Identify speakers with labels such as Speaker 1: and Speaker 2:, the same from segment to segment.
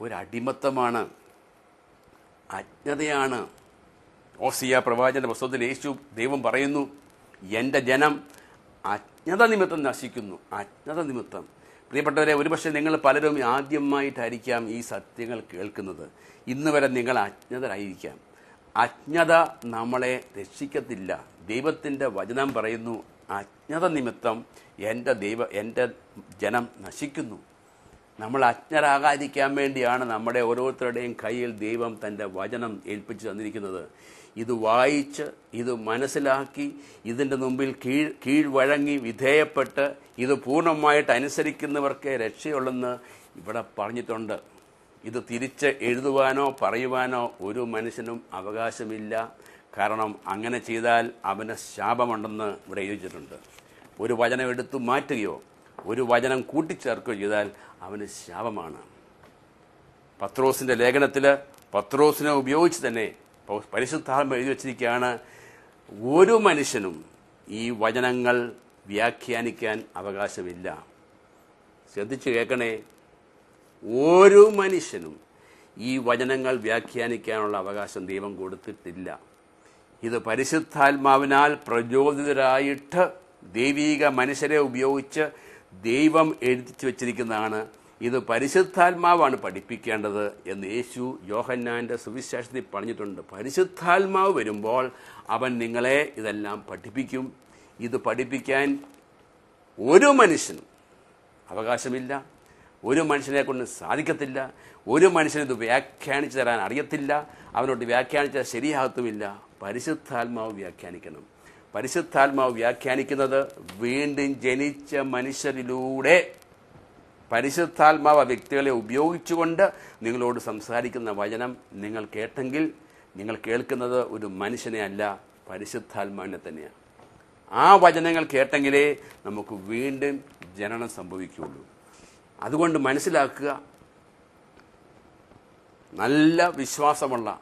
Speaker 1: ഒരു അടിമത്തമാണ് അജ്ഞതയാണ്. ഓസിയ പ്രവാചന പുസ്തകത്തിൽ യേശു ദൈവം പറയുന്നു എന്റെ ജനം അജ്ഞത നിമിത്തം നശിക്കുന്നു അജ്ഞത നിമിത്തം. പ്രിയപ്പെട്ടവരെ ഒരുപക്ഷെ നിങ്ങൾ പലരും ആദ്യമായിട്ടായിരിക്കാം ഈ സത്യങ്ങൾ കേൾക്കുന്നത്. ഇന്ന് വരെ നിങ്ങൾ അജ്ഞതരായിരിക്കാം. അജ്ഞത നമ്മളെ രക്ഷിക്കത്തില്ല. ദൈവത്തിന്റെ വചനം പറയുന്നു അജ്ഞത നിമിത്തം എന്റെ ദൈവ എന്റെ ജനം നശിക്കുന്നു. നമ്മൾ അജ്ഞരാകാതിരിക്കാൻ വേണ്ടിയാണ് നമ്മുടെ ഓരോരുത്തരുടെയും കയ്യിൽ ദൈവം തന്റെ വചനം ഏൽപ്പിച്ചു തന്നിരിക്കുന്നത്. ഇത് വായിച്ച് ഇത് മനസ്സിലാക്കി ഇതിന്റെ മുമ്പിൽ കീഴ് കീഴ്വഴങ്ങി വിധേയപ്പെട്ട് ഇത് പൂർണമായിട്ട് അനുസരിക്കുന്നവർക്കേ രക്ഷയുള്ളെന്ന് ഇവിടെ പറഞ്ഞിട്ടുണ്ട്. ഇത് തിരിച്ച് എഴുതുവാനോ പറയുവാനോ ഒരു മനുഷ്യനും അവകാശമില്ല. കാരണം അങ്ങനെ ചെയ്താൽ അവന് ശാപമുണ്ടെന്ന് ഇവിടെ എഴുതിയിട്ടുണ്ട്. ഒരു വചനം എടുത്തു മാറ്റുകയോ ഒരു വചനം കൂട്ടിച്ചേർക്കുകയോ ചെയ്താൽ അവന് ശാപമാണ്. പത്രോസിന്റെ ലേഖനത്തിൽ പത്രോസിനെ ഉപയോഗിച്ച് തന്നെ പരിശുദ്ധാത്മ എഴുതി വച്ചിരിക്കുകയാണ് ഒരു മനുഷ്യനും ഈ വചനങ്ങൾ വ്യാഖ്യാനിക്കാൻ അവകാശമില്ല. ശ്രദ്ധിച്ചു കേൾക്കണേ. ഒരു മനുഷ്യനും ഈ വചനങ്ങൾ വ്യാഖ്യാനിക്കാനുള്ള അവകാശം ദൈവം കൊടുത്തിട്ടില്ല. ഇത് പരിശുദ്ധാത്മാവിനാൽ പ്രചോദിതരായിട്ട് ദൈവീക മനുഷ്യരെ ഉപയോഗിച്ച് ദൈവം എഴുതിച്ചു വച്ചിരിക്കുന്നതാണ്. ഇത് പരിശുദ്ധാത്മാവാണ് പഠിപ്പിക്കേണ്ടത് എന്ന് യേശു യോഹന്നാന്റെ സുവിശേഷത്തിൽ പറഞ്ഞിട്ടുണ്ട്. പരിശുദ്ധാത്മാവ് വരുമ്പോൾ അവൻ നിങ്ങളെ ഇതെല്ലാം പഠിപ്പിക്കും. ഇത് പഠിപ്പിക്കാൻ ഒരു മനുഷ്യനും അവകാശമില്ല. ഒരു മനുഷ്യനെ കൊണ്ട് സാധിക്കത്തില്ല. ഒരു മനുഷ്യന് ഇത് വ്യാഖ്യാനിച്ചു തരാൻ അറിയത്തില്ല. അവനോട് വ്യാഖ്യാനിച്ചാൽ ശരിയാകത്തുമില്ല. പരിശുദ്ധാത്മാവ് വ്യാഖ്യാനിക്കണം. പരിശുദ്ധാത്മാവ് വ്യാഖ്യാനിക്കുന്നത് വീണ്ടും ജനിച്ച മനുഷ്യരിലൂടെ. പരിശുദ്ധാത്മാവ് വ്യക്തികളെ ഉപയോഗിച്ചുകൊണ്ട് നിങ്ങളോട് സംസാരിക്കുന്ന വചനം നിങ്ങൾ കേട്ടെങ്കിൽ നിങ്ങൾ കേൾക്കുന്നത് ഒരു മനുഷ്യനെ അല്ല പരിശുദ്ധാത്മാവിനെ തന്നെയാണ്. ആ വചനങ്ങൾ കേട്ടെങ്കിലേ നമുക്ക് വീണ്ടും ജനനം സംഭവിക്കുകയുള്ളൂ. അതുകൊണ്ട് മനസ്സിലാക്കുക നല്ല വിശ്വാസമുള്ള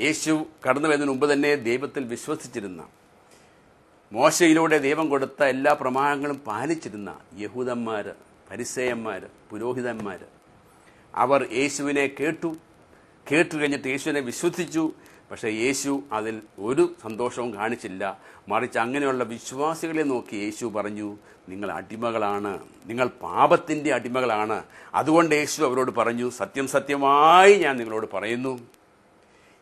Speaker 1: യേശു കടന്നു വരുന്നതിന് മുമ്പ് തന്നെ ദൈവത്തിൽ വിശ്വസിച്ചിരുന്ന മോശയിലൂടെ ദൈവം കൊടുത്ത എല്ലാ പ്രമാണങ്ങളും പാലിച്ചിരുന്ന യഹൂദന്മാർ പരിസയന്മാർ പുരോഹിതന്മാർ അവർ യേശുവിനെ കേട്ടു. കേട്ടു കഴിഞ്ഞിട്ട് യേശുവിനെ വിശ്വസിച്ചു. പക്ഷേ യേശു അതിൽ ഒരു സന്തോഷവും കാണിച്ചില്ല. മറിച്ച് അങ്ങനെയുള്ള വിശ്വാസികളെ നോക്കി യേശു പറഞ്ഞു നിങ്ങൾ അടിമകളാണ്. നിങ്ങൾ പാപത്തിന്റെ അടിമകളാണ്. അതുകൊണ്ട് യേശു അവരോട് പറഞ്ഞു സത്യം സത്യമായി ഞാൻ നിങ്ങളോട് പറയുന്നു.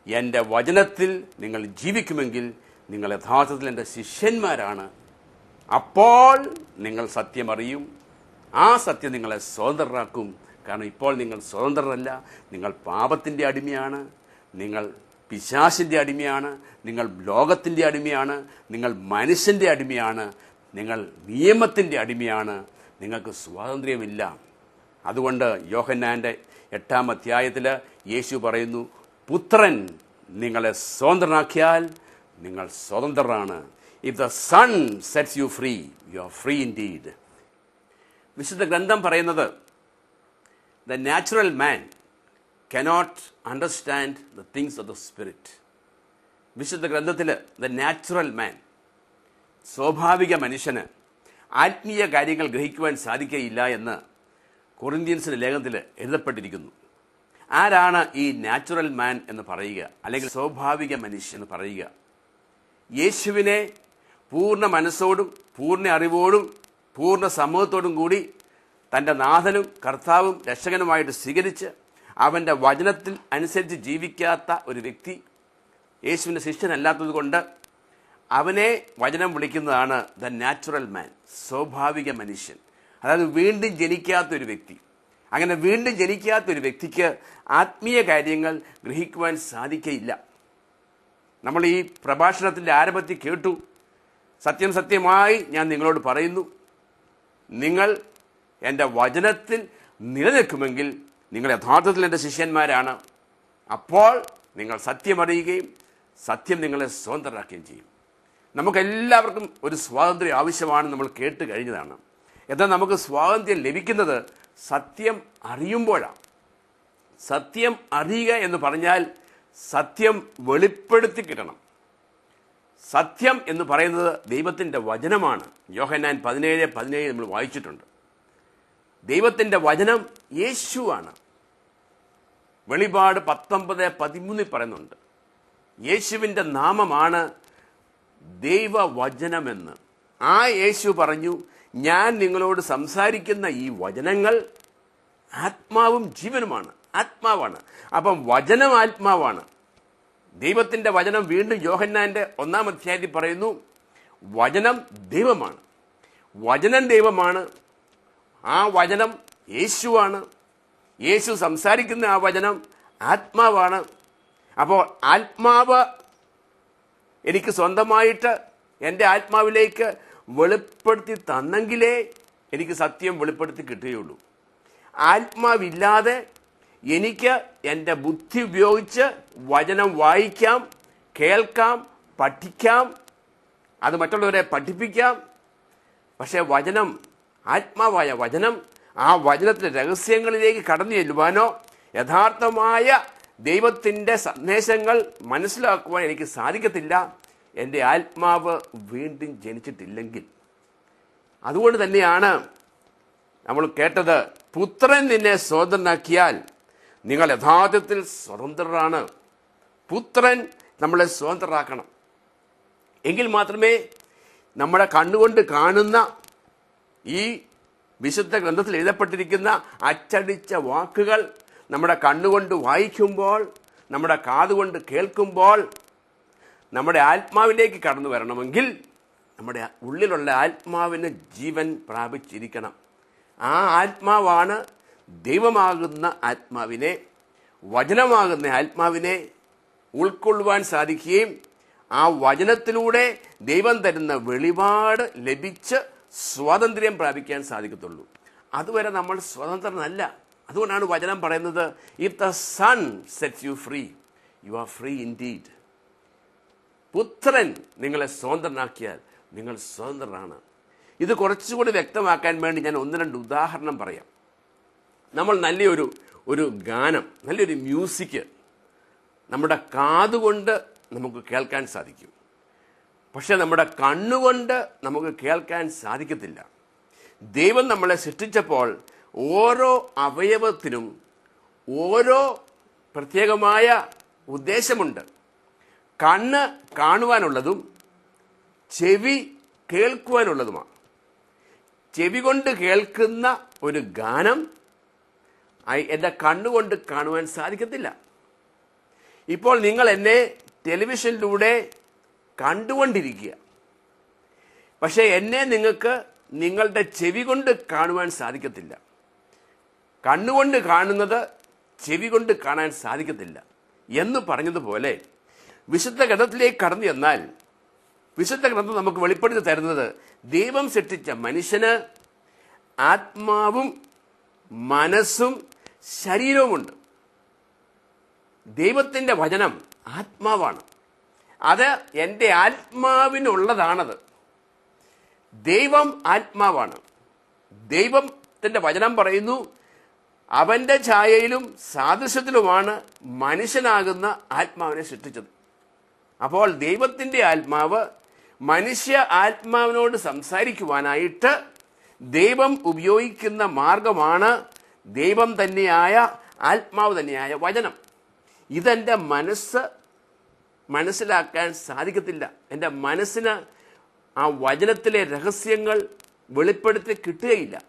Speaker 1: എന്റെ വചനത്തിൽ നിങ്ങൾ ജീവിക്കുമെങ്കിൽ നിങ്ങൾ യഥാർത്ഥത്തിൽ എന്റെ ശിഷ്യന്മാരാണ്. അപ്പോൾ നിങ്ങൾ സത്യമറിയും. ആ സത്യം നിങ്ങളെ സ്വതന്ത്രരാക്കും. കാരണം ഇപ്പോൾ നിങ്ങൾ സ്വതന്ത്രരല്ല. നിങ്ങൾ പാപത്തിന്റെ അടിമയാണ്. നിങ്ങൾ പിശാശിന്റെ അടിമയാണ്. നിങ്ങൾ ലോകത്തിന്റെ അടിമയാണ്. നിങ്ങൾ മനുഷ്യന്റെ അടിമയാണ്. നിങ്ങൾ നിയമത്തിന്റെ അടിമയാണ്. നിങ്ങൾക്ക് സ്വാതന്ത്ര്യമില്ല. അതുകൊണ്ട് യോഹന്നാന്റെ എട്ടാം അധ്യായത്തിൽ യേശു പറയുന്നു പുത്രൻ നിങ്ങളെ സ്വതന്ത്രനാക്കിയാൽ നിങ്ങൾ സ്വതന്ത്രരാണ് if the son sets you free you are free indeed വിശുദ്ധ ഗ്രന്ഥം പറയുന്നത് the natural man cannot understand the things of the spirit വിശുദ്ധ ഗ്രന്ഥത്തിൽ ദ നാച്ചുറൽ മാൻ സ്വാഭാവിക മനുഷ്യന് ആത്മീയ കാര്യങ്ങൾ ഗ്രഹിക്കുവാൻ സാധിക്കയില്ല എന്ന് കൊറിന്ത്യൻസിന്റെ ലേഖനത്തിൽ എഴുതപ്പെട്ടിരിക്കുന്നു. ആരാണ് ഈ നാച്ചുറൽ മാൻ എന്ന് പറയുക? അല്ലെങ്കിൽ സ്വാഭാവിക മനുഷ്യൻ എന്ന് പറയുക? യേശുവിനെ പൂർണ മനസ്സോടും പൂർണ അറിവോടും പൂർണ സമൂഹത്തോടും കൂടി തന്റെ നാഥനും കർത്താവും രക്ഷകനുമായിട്ട് സ്വീകരിച്ച് അവന്റെ വചനത്തിൽ അനുസരിച്ച് ജീവിക്കാത്ത ഒരു വ്യക്തി യേശുവിന്റെ ശിഷ്യനല്ലാത്തത് കൊണ്ട് അവനെ വചനം വിളിക്കുന്നതാണ് ദ നാച്ചുറൽ മാൻ സ്വാഭാവിക മനുഷ്യൻ. അതായത് വീണ്ടും ജനിക്കാത്ത ഒരു വ്യക്തി. അങ്ങനെ വീണ്ടും ജനിക്കാത്ത ഒരു വ്യക്തിക്ക് ആത്മീയ കാര്യങ്ങൾ ഗ്രഹിക്കുവാൻ സാധിക്കയില്ല. നമ്മൾ ഈ പ്രഭാഷണത്തിന്റെ ആരംഭത്തിൽ കേട്ടു. സത്യം സത്യമായി ഞാൻ നിങ്ങളോട് പറയുന്നു. നിങ്ങൾ എന്റെ വചനത്തിൽ നിലനിൽക്കുമെങ്കിൽ നിങ്ങൾ യഥാർത്ഥത്തിൽ എന്റെ ശിഷ്യന്മാരാണ്. അപ്പോൾ നിങ്ങൾ സത്യമറിയുകയും സത്യം നിങ്ങളെ സ്വതന്ത്രരാക്കുകയും ചെയ്യും. നമുക്കെല്ലാവർക്കും ഒരു സ്വാതന്ത്ര്യം ആവശ്യമാണ് നമ്മൾ കേട്ട് കഴിഞ്ഞതാണ്. എന്നാൽ നമുക്ക് സ്വാതന്ത്ര്യം ലഭിക്കുന്നത് സത്യം അറിയുമ്പോഴാണ് സത്യം അറിയുക എന്ന് പറഞ്ഞാൽ സത്യം വെളിപ്പെടുത്തി കിട്ടണം. സത്യം എന്ന് പറയുന്നത് ദൈവത്തിന്റെ വചനമാണ്. യോഹന്നാൻ പതിനേഴ് പതിനേഴ് നമ്മൾ വായിച്ചിട്ടുണ്ട്. ദൈവത്തിന്റെ വചനം യേശുവാണ്. വെളിപാട് പത്തൊമ്പത് പതിമൂന്നിൽ പറയുന്നുണ്ട്. യേശുവിന്റെ നാമമാണ് ദൈവവചനമെന്ന്. ആ യേശു പറഞ്ഞു ഞാൻ നിങ്ങളോട് സംസാരിക്കുന്ന ഈ വചനങ്ങൾ ആത്മാവും ജീവനുമാണ് ആത്മാവാണ്. അപ്പം വചനം ആത്മാവാണ്. ദൈവത്തിന്റെ വചനം വീണ്ടും യോഹന്നാന്റെ ഒന്നാം അധ്യായത്തിൽ പറയുന്നു വചനം ദൈവമാണ് വചനം ദൈവമാണ് ആ വചനം യേശുവാണ് യേശു സംസാരിക്കുന്ന ആ വചനം ആത്മാവാണ്. അപ്പോൾ ആത്മാവ് എനിക്ക് സ്വന്തമായിട്ട് എന്റെ ആത്മാവിലേക്ക് വെളിപ്പെടുത്തി തന്നെങ്കിലേ എനിക്ക് സത്യം വെളിപ്പെടുത്തി കിട്ടുകയുള്ളൂ. ആത്മാവില്ലാതെ എനിക്ക് എന്റെ ബുദ്ധി ഉപയോഗിച്ച് വചനം വായിക്കാം കേൾക്കാം പഠിക്കാം അത് മറ്റുള്ളവരെ പഠിപ്പിക്കാം. പക്ഷേ വചനം ആത്മാവായ വചനം ആ വചനത്തിന്റെ രഹസ്യങ്ങളിലേക്ക് കടന്നു ചെല്ലുവാനോ യഥാർത്ഥമായ ദൈവത്തിന്റെ സന്ദേശങ്ങൾ മനസ്സിലാക്കുവാൻ എനിക്ക് സാധിക്കത്തില്ല. എന്റെ ആത്മാവ് വീണ്ടും ജനിച്ചിട്ടില്ലെങ്കിൽ. അതുകൊണ്ട് തന്നെയാണ് നമ്മൾ കേട്ടത് പുത്രൻ നിന്നെ സ്വതന്ത്രനാക്കിയാൽ നിങ്ങൾ യഥാർത്ഥത്തിൽ സ്വതന്ത്രരാണ്. പുത്രൻ നമ്മളെ സ്വതന്ത്രരാക്കണം. എങ്കിൽ മാത്രമേ നമ്മുടെ കണ്ണുകൊണ്ട് കാണുന്ന ഈ വിശുദ്ധ ഗ്രന്ഥത്തിൽ എഴുതപ്പെട്ടിരിക്കുന്ന അച്ചടിച്ച വാക്കുകൾ നമ്മുടെ കണ്ണുകൊണ്ട് വായിക്കുമ്പോൾ നമ്മുടെ കാതുകൊണ്ട് കേൾക്കുമ്പോൾ നമ്മുടെ ആത്മാവിലേക്ക് കടന്നു വരണമെങ്കിൽ നമ്മുടെ ഉള്ളിലുള്ള ആത്മാവിന് ജീവൻ പ്രാപിച്ചിരിക്കണം. ആ ആത്മാവാണ് ദൈവമാകുന്ന ആത്മാവിനെ വചനമാകുന്ന ആത്മാവിനെ ഉൾക്കൊള്ളുവാൻ സാധിക്കുകയും ആ വചനത്തിലൂടെ ദൈവം തരുന്ന വെളിപാട് ലഭിച്ച് സ്വാതന്ത്ര്യം പ്രാപിക്കാൻ സാധിക്കത്തുള്ളൂ. അതുവരെ നമ്മൾ സ്വതന്ത്രനല്ല. അതുകൊണ്ടാണ് വചനം പറയുന്നത് if the son set you free you are free indeed പുത്രൻ നിങ്ങളെ സ്വതന്ത്രനാക്കിയാൽ നിങ്ങൾ സ്വതന്ത്രനാണ്. ഇത് കുറച്ചുകൂടി വ്യക്തമാക്കാൻ വേണ്ടി ഞാൻ ഒന്ന് രണ്ട് ഉദാഹരണം പറയാം. നമ്മൾ നല്ലൊരു ഒരു ഗാനം നല്ലൊരു മ്യൂസിക് നമ്മുടെ കാതുകൊണ്ട് നമുക്ക് കേൾക്കാൻ സാധിക്കും. പക്ഷെ നമ്മുടെ കണ്ണുകൊണ്ട് നമുക്ക് കേൾക്കാൻ സാധിക്കത്തില്ല. ദൈവം നമ്മളെ സൃഷ്ടിച്ചപ്പോൾ ഓരോ അവയവത്തിനും ഓരോ പ്രത്യേകമായ ഉദ്ദേശമുണ്ട്. കണ്ണ് കാണുവാനുള്ളതും ചെവി കേൾക്കുവാനുള്ളതുമാണ്. ചെവി കൊണ്ട് കേൾക്കുന്ന ഒരു ഗാനം എന്റെ കണ്ണുകൊണ്ട് കാണുവാൻ സാധിക്കത്തില്ല. ഇപ്പോൾ നിങ്ങൾ എന്നെ ടെലിവിഷനിലൂടെ കണ്ടുകൊണ്ടിരിക്കുക. പക്ഷേ എന്നെ നിങ്ങൾക്ക് നിങ്ങളുടെ ചെവി കൊണ്ട് കാണുവാൻ സാധിക്കത്തില്ല. കണ്ണുകൊണ്ട് കാണുന്നത് ചെവി കൊണ്ട് കാണാൻ സാധിക്കത്തില്ല എന്ന് പറഞ്ഞതുപോലെ വിശുദ്ധ ഗ്രന്ഥത്തിലേക്ക് കടന്നു ചെന്നാൽ വിശുദ്ധ ഗ്രന്ഥം നമുക്ക് വെളിപ്പെടുത്തി തരുന്നത് ദൈവം സൃഷ്ടിച്ച മനുഷ്യന് ആത്മാവും മനസ്സും ശരീരവുമുണ്ട്. ദൈവത്തിന്റെ വചനം ആത്മാവാണ്. അത് എന്റെ ആത്മാവിനുള്ളതാണത്. ദൈവം ആത്മാവാണ്. ദൈവത്തിന്റെ വചനം പറയുന്നു അവന്റെ ഛായയിലും സാദൃശ്യത്തിലുമാണ് മനുഷ്യനാകുന്ന ആത്മാവിനെ സൃഷ്ടിച്ചത്. അപ്പോൾ ദൈവത്തിന്റെ ആത്മാവ് മനുഷ്യ ആത്മാവിനോട് സംസാരിക്കുവാനായിട്ട് ദൈവം ഉപയോഗിക്കുന്ന മാർഗമാണ് ദൈവം തന്നെയായ ആത്മാവ് തന്നെയായ വചനം. ഇതെന്റെ മനസ്സ് മനസ്സിലാക്കാൻ സാധിക്കത്തില്ല. എന്റെ മനസ്സിന് ആ വചനത്തിലെ രഹസ്യങ്ങൾ വെളിപ്പെടുത്തി കിട്ടുകയില്ല.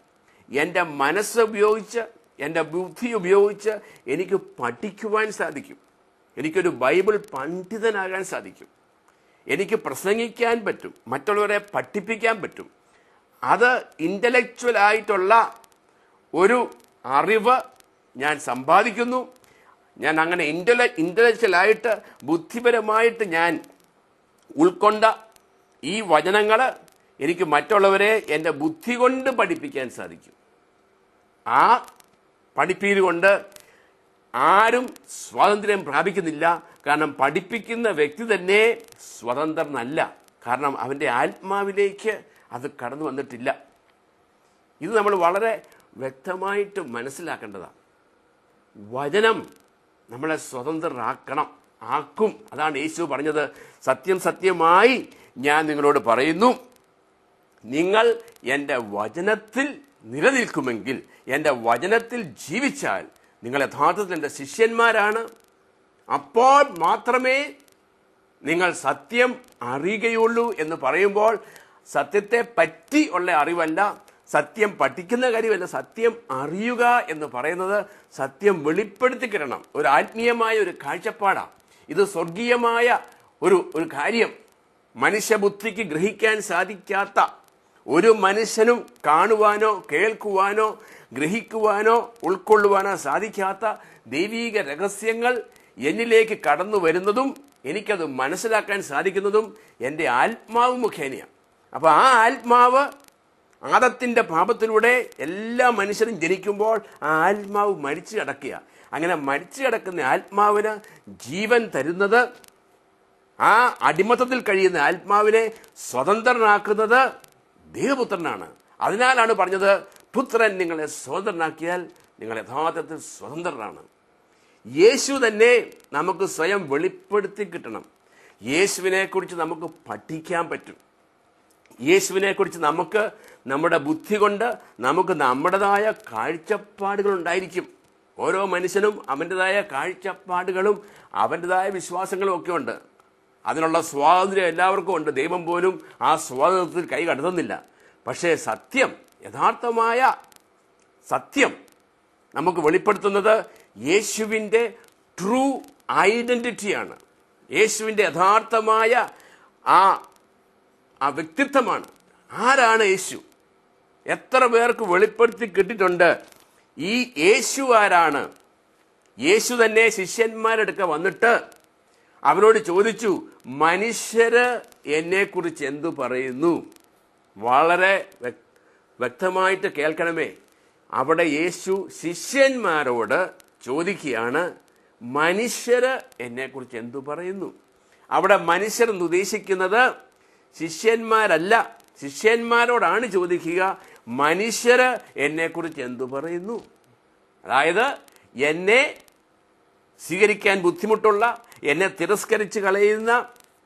Speaker 1: എന്റെ മനസ്സ് ഉപയോഗിച്ച് എന്റെ ബുദ്ധി ഉപയോഗിച്ച് എനിക്ക് പഠിക്കുവാൻ സാധിക്കും. എനിക്കൊരു ബൈബിൾ പണ്ഡിതനാകാൻ സാധിക്കും. എനിക്ക് പ്രസംഗിക്കാൻ പറ്റും. മറ്റുള്ളവരെ പഠിപ്പിക്കാൻ പറ്റും. അത് ഇന്റലക്ച്വൽ ആയിട്ടുള്ള ഒരു അറിവ് ഞാൻ സമ്പാദിക്കുന്നു. ഞാൻ അങ്ങനെ ഇന്റല ഇന്റലക്ച്വലായിട്ട് ബുദ്ധിപരമായിട്ട് ഞാൻ ഉൾക്കൊണ്ട ഈ വചനങ്ങൾ എനിക്ക് മറ്റുള്ളവരെ എന്റെ ബുദ്ധി കൊണ്ട് പഠിപ്പിക്കാൻ സാധിക്കും. ആ പഠിപ്പീര് കൊണ്ട് ആരും സ്വാതന്ത്ര്യം പ്രാപിക്കുന്നില്ല. കാരണം പഠിപ്പിക്കുന്ന വ്യക്തി തന്നെ സ്വതന്ത്രനല്ല. കാരണം അവന്റെ ആത്മാവിലേക്ക് അത് കടന്നു വന്നിട്ടില്ല. ഇത് നമ്മൾ വളരെ വ്യക്തമായിട്ട് മനസ്സിലാക്കേണ്ടതാണ്. വചനം നമ്മളെ സ്വതന്ത്രരാക്കണം ആക്കും. അതാണ് യേശു പറഞ്ഞത്. സത്യം സത്യമായി ഞാൻ നിങ്ങളോട് പറയുന്നു. നിങ്ങൾ എന്റെ വചനത്തിൽ നിലനിൽക്കുമെങ്കിൽ എന്റെ വചനത്തിൽ ജീവിച്ചാൽ നിങ്ങൾ യഥാർത്ഥത്തിൽ എന്റെ ശിഷ്യന്മാരാണ്. അപ്പോൾ മാത്രമേ നിങ്ങൾ സത്യം അറിയുകയുള്ളൂ എന്ന് പറയുമ്പോൾ സത്യത്തെ പറ്റി ഉള്ള അറിവല്ല സത്യം പഠിക്കുന്ന കാര്യമല്ല സത്യം അറിയുക എന്ന് പറയുന്നത് സത്യം വെളിപ്പെടുത്തി കിട്ടണം. ഒരു ആത്മീയമായ ഒരു കാഴ്ചപ്പാടാണ് ഇത് സ്വർഗീയമായ ഒരു ഒരു കാര്യം. മനുഷ്യബുദ്ധിക്ക് ഗ്രഹിക്കാൻ സാധിക്കാത്ത ഒരു മനുഷ്യനും കാണുവാനോ കേൾക്കുവാനോ ഗ്രഹിക്കുവാനോ ഉൾക്കൊള്ളുവാനോ സാധിക്കാത്ത ദൈവീക രഹസ്യങ്ങൾ എന്നിലേക്ക് കടന്നു വരുന്നതും എനിക്കത് മനസ്സിലാക്കാൻ സാധിക്കുന്നതും എന്റെ ആത്മാവ് മുഖേനയാണ് അപ്പോൾ ആ ആത്മാവ് ആദത്തിന്റെ പാപത്തിലൂടെ എല്ലാ മനുഷ്യരും ജനിക്കുമ്പോൾ ആ ആത്മാവ് മരിച്ചു കിടക്കുക അങ്ങനെ മരിച്ചു കിടക്കുന്ന ആത്മാവിന് ജീവൻ തരുന്നത് ആ അടിമത്തത്തിൽ കഴിയുന്ന ആത്മാവിനെ സ്വതന്ത്രനാക്കുന്നത് ദേവപുത്രനാണ്. അതിനാലാണ് പറഞ്ഞത് പുത്രൻ നിങ്ങളെ സ്വതന്ത്രനാക്കിയാൽ നിങ്ങൾ യഥാർത്ഥത്തിൽ സ്വതന്ത്രരാണ് യേശു തന്നെ നമുക്ക് സ്വയം വെളിപ്പെടുത്തി കിട്ടണം. യേശുവിനെക്കുറിച്ച് നമുക്ക് പഠിക്കാൻ പറ്റും. യേശുവിനെക്കുറിച്ച് നമുക്ക് നമ്മുടെ ബുദ്ധി കൊണ്ട് നമുക്ക് നമ്മുടേതായ കാഴ്ചപ്പാടുകൾ ഉണ്ടായിരിക്കും. ഓരോ മനുഷ്യനും അവന്റെതായ കാഴ്ചപ്പാടുകളും അവന്റെതായ വിശ്വാസങ്ങളും ഒക്കെ ഉണ്ട്. അതിനുള്ള സ്വാതന്ത്ര്യം എല്ലാവർക്കും ഉണ്ട്. ദൈവം പോലും ആ സ്വാതന്ത്ര്യത്തിൽ കൈ കടത്തുന്നില്ല. പക്ഷേ സത്യം യഥാർത്ഥമായ സത്യം നമുക്ക് വെളിപ്പെടുത്തുന്നത് യേശുവിന്റെ ട്രൂ ഐഡന്റിറ്റിയാണ് യേശുവിന്റെ യഥാർത്ഥമായ ആ ആ വ്യക്തിത്വമാണ്. ആരാണ് യേശു? എത്ര പേർക്ക് വെളിപ്പെടുത്തി കിട്ടിയിട്ടുണ്ട്? ഈ യേശു ആരാണ്? യേശു തന്നെ ശിഷ്യന്മാരെടുക്ക വന്നിട്ട് അവനോട് ചോദിച്ചു മനുഷ്യര് എന്നെക്കുറിച്ച് എന്തു പറയുന്നു? വളരെ വ്യക്തമായിട്ട് കേൾക്കണമേ. അവിടെ യേശു ശിഷ്യന്മാരോട് ചോദിക്കുകയാണ് മനുഷ്യര് എന്നെക്കുറിച്ച് എന്തു പറയുന്നു? അവിടെ മനുഷ്യർ എന്ന് ഉദ്ദേശിക്കുന്നത് ശിഷ്യന്മാരല്ല ശിഷ്യന്മാരോടാണ് ചോദിക്കുക മനുഷ്യര് എന്നെക്കുറിച്ച് എന്തു പറയുന്നു? അതായത് എന്നെ സ്വീകരിക്കാൻ ബുദ്ധിമുട്ടുള്ള എന്നെ തിരസ്കരിച്ച് കളയുന്ന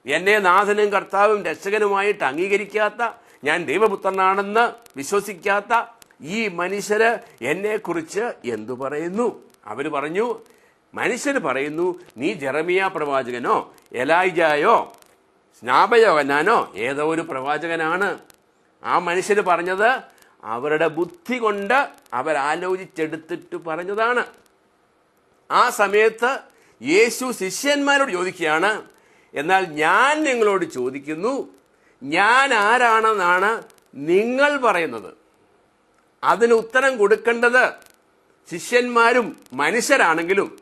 Speaker 1: എന്നെ നാഥനും കർത്താവും രക്ഷകനുമായിട്ട് അംഗീകരിക്കാത്ത ഞാൻ ദൈവപുത്രനാണെന്ന് വിശ്വസിക്കാത്ത ഈ മനുഷ്യര് എന്നെക്കുറിച്ച് എന്തു പറയുന്നു? അവർ പറഞ്ഞു മനുഷ്യർ പറയുന്നു നീ ജെറമിയ പ്രവാചകനോ എലായിജായോ സ്നാപയോഹനാനോ ഏതോ ഒരു പ്രവാചകനാണ്. ആ മനുഷ്യർ പറഞ്ഞത് അവരുടെ ബുദ്ധി കൊണ്ട് അവരാലോചിച്ചെടുത്തിട്ട് പറഞ്ഞതാണ്. ആ സമയത്ത് യേശു ശിഷ്യന്മാരോട് ചോദിക്കുകയാണ് എന്നാൽ ഞാൻ നിങ്ങളോട് ചോദിക്കുന്നു ഞാൻ ആരാണെന്നാണ് നിങ്ങൾ പറയുന്നത്. അതിന് ഉത്തരം കൊടുക്കേണ്ടത് ശിഷ്യന്മാരും മനുഷ്യരാണെങ്കിലും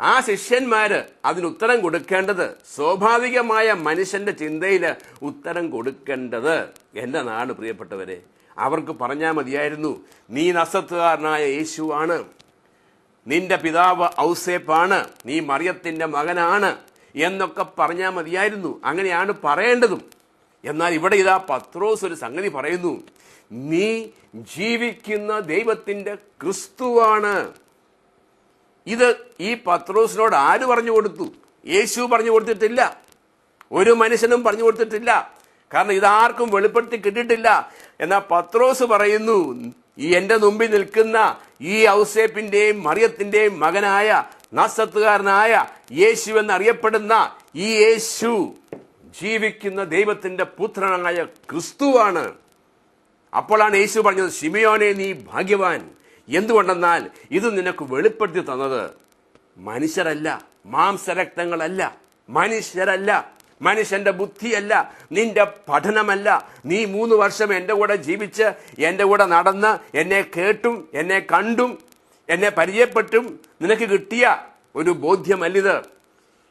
Speaker 1: ആ ശിഷ്യന്മാര് അതിന് ഉത്തരം കൊടുക്കേണ്ടത് സ്വാഭാവികമായ മനുഷ്യന്റെ ചിന്തയിൽ ഉത്തരം കൊടുക്കേണ്ടത് എന്നതാണ് പ്രിയപ്പെട്ടവരെ. അവർക്ക് പറഞ്ഞാൽ മതിയായിരുന്നു നീ നസത്തുകാരനായ യേശുവാണ് നിന്റെ പിതാവ് ഔസേപ്പാണ് നീ മറിയത്തിന്റെ മകനാണ് എന്നൊക്കെ പറഞ്ഞാൽ മതിയായിരുന്നു. അങ്ങനെയാണ് പറയേണ്ടതും. എന്നാൽ ഇവിടെ ഇതാ പത്രോസ് ഒരു സംഗതി പറയുന്നു. നീ ജീവിക്കുന്ന ദൈവത്തിന്റെ ക്രിസ്തുവാണ്. ഇത് ഈ പത്രോസിനോട് ആര് പറഞ്ഞു കൊടുത്തു? യേശു പറഞ്ഞു കൊടുത്തിട്ടില്ല. ഒരു മനുഷ്യനും പറഞ്ഞു കൊടുത്തിട്ടില്ല. കാരണം ഇതാർക്കും വെളിപ്പെടുത്തി കിട്ടിയിട്ടില്ല. എന്നാൽ പത്രോസ് പറയുന്നു ഈ എന്റെ മുമ്പിൽ നിൽക്കുന്ന ഈ ഔസേപ്പിന്റെയും മറിയത്തിന്റെയും മകനായ നാസത്തുകാരനായ യേശു എന്നറിയപ്പെടുന്ന ഈ യേശു. ജീവിക്കുന്ന ദൈവത്തിന്റെ പുത്രനായ ക്രിസ്തുവാണ്. അപ്പോഴാണ് യേശു പറഞ്ഞത് ശിമയോനെ നീ ഭാഗ്യവാൻ. എന്തുകൊണ്ടെന്നാൽ ഇത് നിനക്ക് വെളിപ്പെടുത്തി തന്നത് മനുഷ്യരല്ല മാംസരക്തങ്ങളല്ല മനുഷ്യരല്ല മനുഷ്യന്റെ ബുദ്ധിയല്ല നിന്റെ പഠനമല്ല. നീ മൂന്ന് വർഷം എന്റെ കൂടെ ജീവിച്ച് എന്റെ കൂടെ നടന്ന് എന്നെ കേട്ടും എന്നെ കണ്ടും എന്നെ പരിചയപ്പെട്ടും നിനക്ക് കിട്ടിയ ഒരു ബോധ്യമല്ലിത്.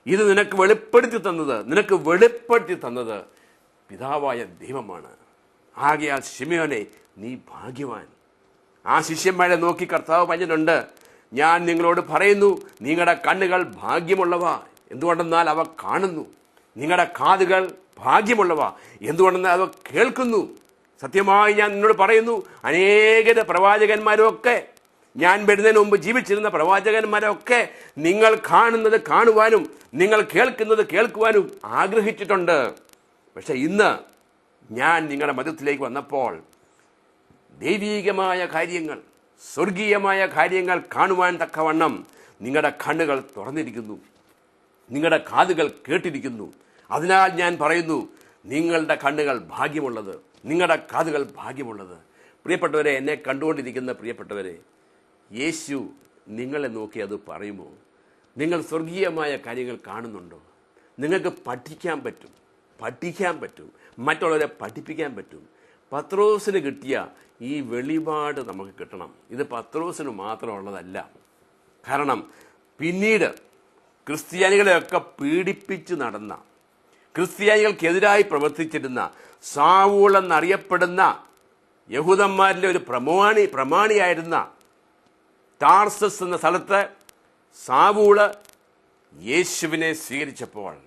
Speaker 1: ഇത് നിനക്ക് വെളിപ്പെടുത്തി തന്നത് നിനക്ക് വെളിപ്പെടുത്തി തന്നത് പിതാവായ ദൈവമാണ്. ആകയാൽ ശിമയോനെ നീ ഭാഗ്യവാൻ. ആ ശിഷ്യന്മാരെ നോക്കി കർത്താവ് പറഞ്ഞിട്ടുണ്ട് ഞാൻ നിങ്ങളോട് പറയുന്നു നിങ്ങളുടെ കണ്ണുകൾ ഭാഗ്യമുള്ളവ എന്തുകൊണ്ടെന്നാൽ അവ കാണുന്നു. നിങ്ങളുടെ കാതുകൾ ഭാഗ്യമുള്ളവ എന്തുകൊണ്ടെന്നാൽ അവ കേൾക്കുന്നു. സത്യമായി ഞാൻ നിന്നോട് പറയുന്നു അനേക പ്രവാചകന്മാരൊക്കെ ഞാൻ വരുന്നതിന് മുമ്പ് ജീവിച്ചിരുന്ന പ്രവാചകന്മാരൊക്കെ നിങ്ങൾ കാണുന്നത് കാണുവാനും നിങ്ങൾ കേൾക്കുന്നത് കേൾക്കുവാനും ആഗ്രഹിച്ചിട്ടുണ്ട്. പക്ഷെ ഇന്ന് ഞാൻ നിങ്ങളുടെ മതത്തിലേക്ക് വന്നപ്പോൾ ദൈവീകമായ കാര്യങ്ങൾ സ്വർഗീയമായ കാര്യങ്ങൾ കാണുവാൻ തക്കവണ്ണം നിങ്ങളുടെ കണ്ണുകൾ തുറന്നിരിക്കുന്നു. നിങ്ങളുടെ കാതുകൾ കേട്ടിരിക്കുന്നു. അതിനാൽ ഞാൻ പറയുന്നു നിങ്ങളുടെ കണ്ണുകൾ ഭാഗ്യമുള്ളത് നിങ്ങളുടെ കാതുകൾ ഭാഗ്യമുള്ളത്. പ്രിയപ്പെട്ടവരെ എന്നെ കണ്ടുകൊണ്ടിരിക്കുന്ന പ്രിയപ്പെട്ടവരെ യേശു നിങ്ങളെ നോക്കി അത് പറയുമോ? നിങ്ങൾ സ്വർഗീയമായ കാര്യങ്ങൾ കാണുന്നുണ്ടോ? നിങ്ങൾക്ക് പഠിക്കാൻ പറ്റും പഠിക്കാൻ പറ്റും മറ്റുള്ളവരെ പഠിപ്പിക്കാൻ പറ്റും. പത്രോസിന് കിട്ടിയ ഈ വെളിപാട് നമുക്ക് കിട്ടണം. ഇത് പത്രോസിന് മാത്രമുള്ളതല്ല. കാരണം പിന്നീട് ക്രിസ്ത്യാനികളെയൊക്കെ പീഡിപ്പിച്ച് നടന്ന ക്രിസ്ത്യാനികൾക്കെതിരായി പ്രവർത്തിച്ചിരുന്ന സാവൂൾ എന്നറിയപ്പെടുന്ന യഹൂദന്മാരിലെ ഒരു പ്രമാണി പ്രമാണിയായിരുന്ന ടാർസസ് എന്ന സ്ഥലത്ത് സാവൂൾ യേശുവിനെ സ്വീകരിച്ചപ്പോൾ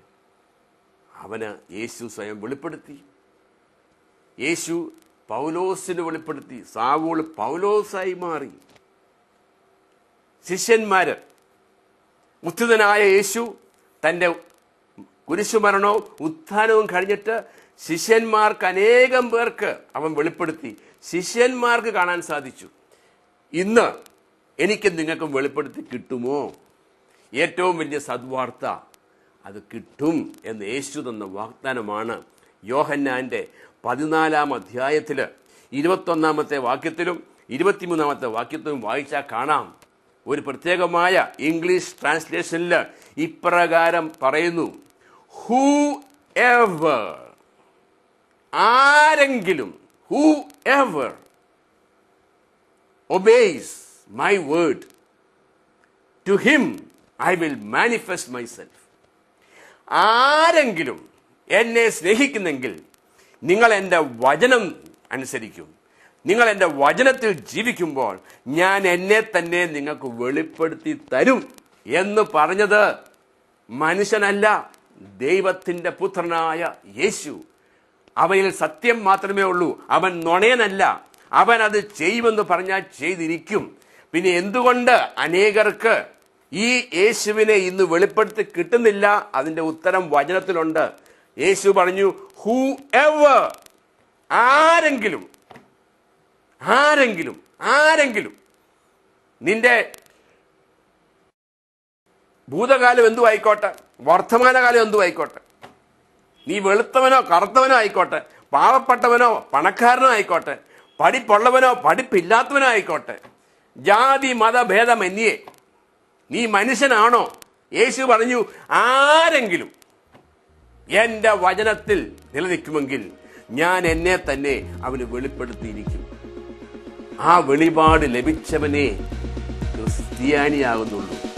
Speaker 1: അവന് യേശു സ്വയം വെളിപ്പെടുത്തി. യേശു പൗലോസിന് വെളിപ്പെടുത്തി. സാവൂൾ പൗലോസായി മാറി. ശിഷ്യന്മാർ ഉത്ഥിതനായ യേശു തന്റെ കുരിശുമരണവും ഉത്ഥാനവും കഴിഞ്ഞിട്ട് ശിഷ്യന്മാർക്ക് അനേകം പേർക്ക് അവൻ വെളിപ്പെടുത്തി. ശിഷ്യന്മാർക്ക് കാണാൻ സാധിച്ചു. ഇന്ന് എനിക്ക് നിങ്ങൾക്കും വെളിപ്പെടുത്തി കിട്ടുമോ? ഏറ്റവും വലിയ സദ്വാർത്ത അത് കിട്ടും എന്ന് യേശു തന്ന വാഗ്ദാനമാണ് യോഹന്നാന്റെ പതിനാലാം അധ്യായത്തിൽ ഇരുപത്തൊന്നാമത്തെ വാക്യത്തിലും ഇരുപത്തിമൂന്നാമത്തെ വാക്യത്തിലും വായിച്ചാൽ കാണാം. ഒരു പ്രത്യേകമായ ഇംഗ്ലീഷ് ട്രാൻസ്ലേഷനിൽ ഇപ്രകാരം പറയുന്നു ഹൂ എവർ ആരെങ്കിലും whoever obeys my word to him I will manifest myself ആരെങ്കിലും എന്നെ സ്നേഹിക്കുന്നെങ്കിൽ നിങ്ങൾ എന്റെ വചനം അനുസരിക്കും. നിങ്ങൾ എന്റെ വചനത്തിൽ ജീവിക്കുമ്പോൾ ഞാൻ എന്നെ തന്നെ നിങ്ങൾക്ക് വെളിപ്പെടുത്തി തരും എന്ന് പറഞ്ഞത് മനുഷ്യനല്ല ദൈവത്തിന്റെ പുത്രനായ യേശു. അവയിൽ സത്യം മാത്രമേ ഉള്ളൂ. അവൻ നുണയനല്ല. അവൻ അത് ചെയ്യുമെന്ന് പറഞ്ഞാൽ ചെയ്തിരിക്കും. പിന്നെ എന്തുകൊണ്ട് അനേകർക്ക് ഈ യേശുവിനെ ഇന്ന് വെളിപ്പെടുത്തി കിട്ടുന്നില്ല? അതിന്റെ ഉത്തരം വചനത്തിലുണ്ട്. യേശു പറഞ്ഞു ഹൂ എവർ ആരെങ്കിലും ആരെങ്കിലും ആരെങ്കിലും നിന്റെ ഭൂതകാലം എന്തു ആയിക്കോട്ടെ? വർത്തമാനകാലം എന്തു ആയിക്കോട്ടെ? നീ വെളുത്തവനോ കറുത്തവനോ ആയിക്കോട്ടെ? പാവപ്പെട്ടവനോ പണക്കാരനോ ആയിക്കോട്ടെ? പഠിപ്പുള്ളവനോ പഠിപ്പില്ലാത്തവനോ ആയിക്കോട്ടെ? ജാതി മതഭേദമന്യേ നീ മനുഷ്യനാണോ? യേശു പറഞ്ഞു ആരെങ്കിലും എന്റെ വചനത്തിൽ നിലനിൽക്കുമെങ്കിൽ ഞാൻ എന്നെ തന്നെ അവന് വെളിപ്പെടുത്തിയിരിക്കും. ആ വെളിപാട് ലഭിച്ചവനെ ക്രിസ്ത്യാനിയാകുന്നുള്ളൂ.